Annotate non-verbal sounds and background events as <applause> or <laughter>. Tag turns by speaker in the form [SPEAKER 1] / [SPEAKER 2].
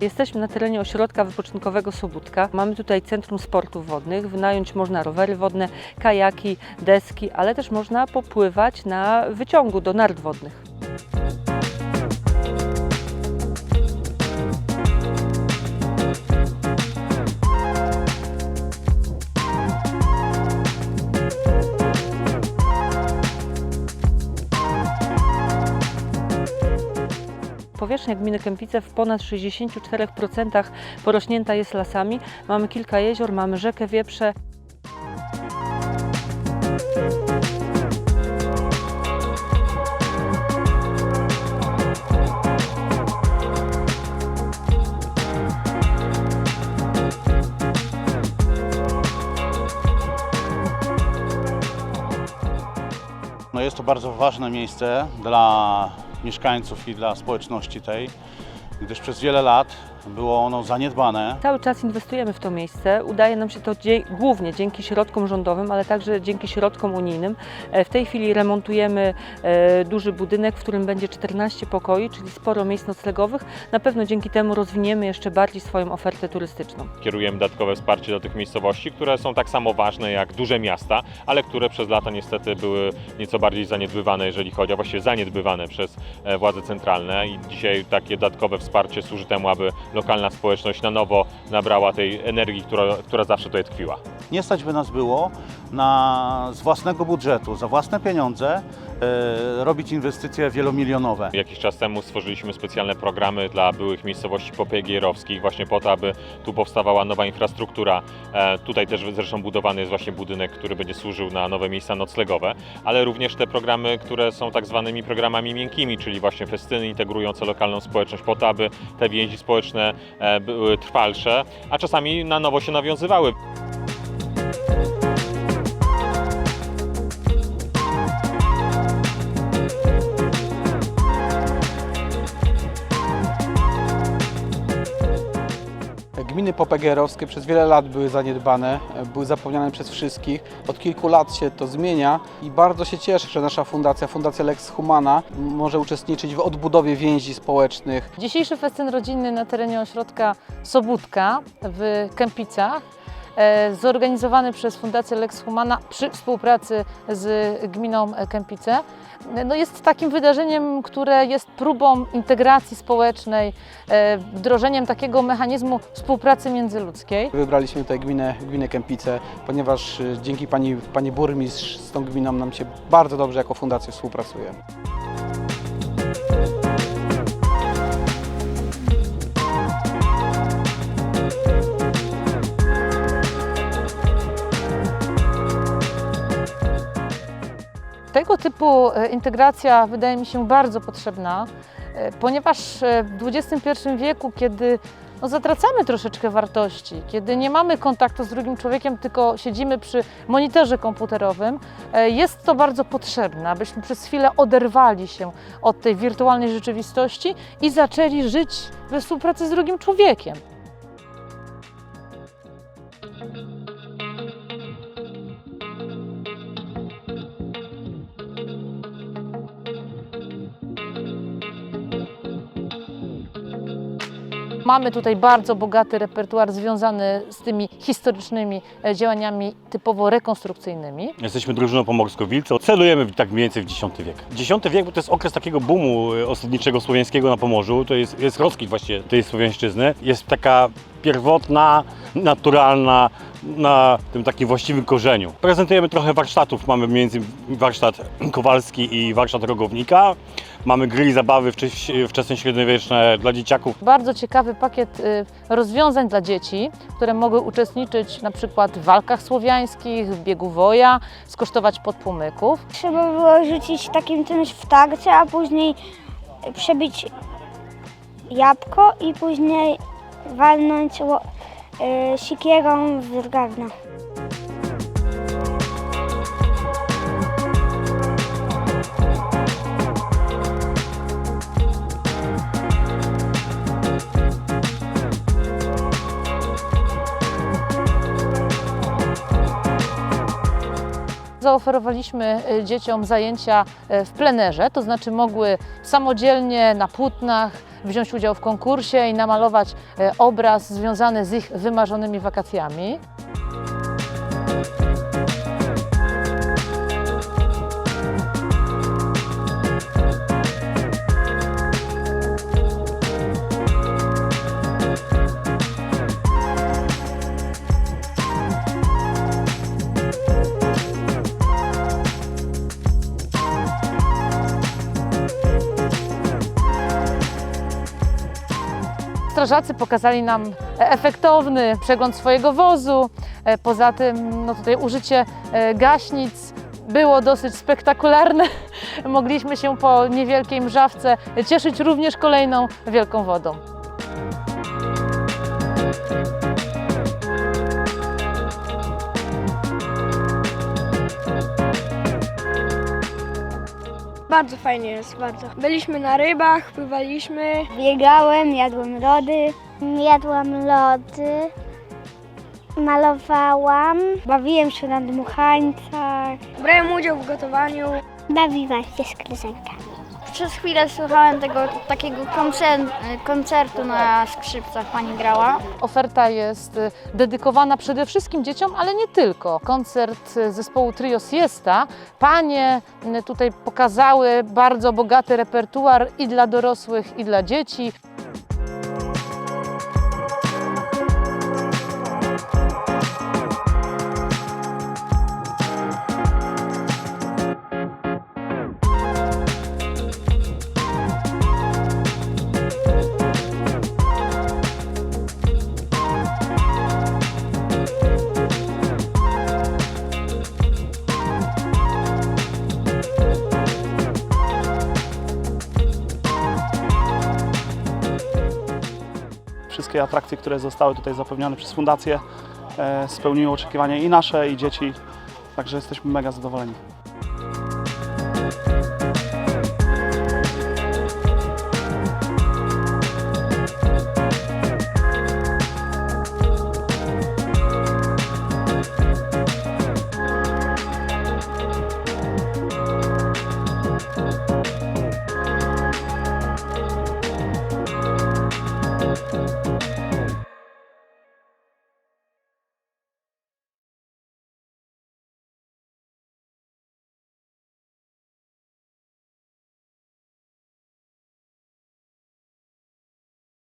[SPEAKER 1] Jesteśmy na terenie ośrodka wypoczynkowego Sobótka. Mamy tutaj centrum sportów wodnych. Wynająć można rowery wodne, kajaki, deski, ale też można popływać na wyciągu do nart wodnych. Powierzchnia gminy Kępice w ponad 64% porośnięta jest lasami. Mamy kilka jezior, mamy rzekę Wieprze.
[SPEAKER 2] No jest to bardzo ważne miejsce dla mieszkańców i dla społeczności tej, gdyż przez wiele lat było ono zaniedbane.
[SPEAKER 1] Cały czas inwestujemy w to miejsce. Udaje nam się to dzie- głównie dzięki środkom rządowym, ale także dzięki środkom unijnym. E, W tej chwili remontujemy e, duży budynek, w którym będzie 14 pokoi, czyli sporo miejsc noclegowych. Na pewno dzięki temu rozwiniemy jeszcze bardziej swoją ofertę turystyczną.
[SPEAKER 3] Kierujemy dodatkowe wsparcie do tych miejscowości, które są tak samo ważne jak duże miasta, ale które przez lata niestety były nieco bardziej zaniedbywane, jeżeli chodzi, a właściwie zaniedbywane przez e, władze centralne i dzisiaj takie dodatkowe wsparcie służy temu, aby lokalna społeczność na nowo nabrała tej energii, która, która zawsze tutaj tkwiła.
[SPEAKER 2] Nie stać by nas było na, z własnego budżetu, za własne pieniądze robić inwestycje wielomilionowe.
[SPEAKER 3] Jakiś czas temu stworzyliśmy specjalne programy dla byłych miejscowości popegeerowskich właśnie po to, aby tu powstawała nowa infrastruktura. E, tutaj też zresztą budowany jest właśnie budynek, który będzie służył na nowe miejsca noclegowe, ale również te programy, które są tak zwanymi programami miękkimi, czyli właśnie festyny integrujące lokalną społeczność po to, aby te więzi społeczne e, były trwalsze, a czasami na nowo się nawiązywały.
[SPEAKER 4] Gminy popegeerowskie przez wiele lat były zaniedbane, były zapomniane przez wszystkich. Od kilku lat się to zmienia i bardzo się cieszę, że nasza fundacja, Fundacja Lex Humana, może uczestniczyć w odbudowie więzi społecznych.
[SPEAKER 5] Dzisiejszy festyn rodzinny na terenie ośrodka Sobótka w Kępicach, zorganizowany przez Fundację Lex Humana przy współpracy z gminą Kępice, no jest takim wydarzeniem, które jest próbą integracji społecznej, e, wdrożeniem takiego mechanizmu współpracy międzyludzkiej.
[SPEAKER 4] Wybraliśmy tutaj gminę, gminę Kępice, ponieważ y, dzięki pani, pani burmistrz z tą gminą nam się bardzo dobrze jako fundacja współpracuje.
[SPEAKER 5] Typu e, integracja wydaje mi się bardzo potrzebna, e, ponieważ e, w XXI wieku, kiedy no, zatracamy troszeczkę wartości, kiedy nie mamy kontaktu z drugim człowiekiem, tylko siedzimy przy monitorze komputerowym, jest to bardzo potrzebne, abyśmy przez chwilę oderwali się od tej wirtualnej rzeczywistości i zaczęli żyć we współpracy z drugim człowiekiem. Mamy tutaj bardzo bogaty repertuar związany z tymi historycznymi e, działaniami typowo rekonstrukcyjnymi.
[SPEAKER 6] Jesteśmy drużyną pomorsko-wilce. Celujemy tak mniej więcej w X wiek. X wiek to jest okres takiego boomu e, osadniczego słowiańskiego na Pomorzu. To jest, jest rozkwit właśnie tej słowiańszczyzny. Jest taka pierwotna, naturalna, na tym takim właściwym korzeniu. Prezentujemy trochę warsztatów. Mamy między warsztat kowalski i warsztat rogownika. Mamy gry i zabawy wczesne średniowieczne dla dzieciaków.
[SPEAKER 5] Bardzo ciekawy pakiet y, rozwiązań dla dzieci, które mogły uczestniczyć na przykład w walkach słowiańskich, w biegu woja, skosztować podpłomyków.
[SPEAKER 7] Trzeba było rzucić takim czymś w tarczę, a później przebić jabłko i później walnąć y, sikierą w drewno.
[SPEAKER 5] Zaoferowaliśmy y, dzieciom zajęcia y, w plenerze, to znaczy mogły samodzielnie na płótnach wziąć udział w konkursie i namalować y, obraz związany z ich wymarzonymi wakacjami. Strażacy pokazali nam efektowny przegląd swojego wozu. E, Poza tym no tutaj użycie e, gaśnic było dosyć spektakularne. <laughs> Mogliśmy się po niewielkiej mrzawce cieszyć również kolejną wielką wodą.
[SPEAKER 8] Bardzo fajnie jest, bardzo. Byliśmy na rybach, pływaliśmy.
[SPEAKER 7] Biegałem, jadłem lody. Jadłam lody. Malowałam. Bawiłem się na dmuchańcach.
[SPEAKER 8] Brałem udział w gotowaniu.
[SPEAKER 7] Bawiłam się z kryzenkami.
[SPEAKER 9] Przez chwilę słuchałem tego takiego koncer- koncertu na skrzypcach pani grała.
[SPEAKER 5] Oferta jest y, dedykowana przede wszystkim dzieciom, ale nie tylko. Koncert y, zespołu Trio Siesta. Panie y, tutaj pokazały bardzo bogaty repertuar i dla dorosłych, i dla dzieci.
[SPEAKER 10] Wszystkie atrakcje, które zostały tutaj zapewnione przez fundację, e, spełniły oczekiwania i nasze, i dzieci. Także jesteśmy mega zadowoleni. Thank you.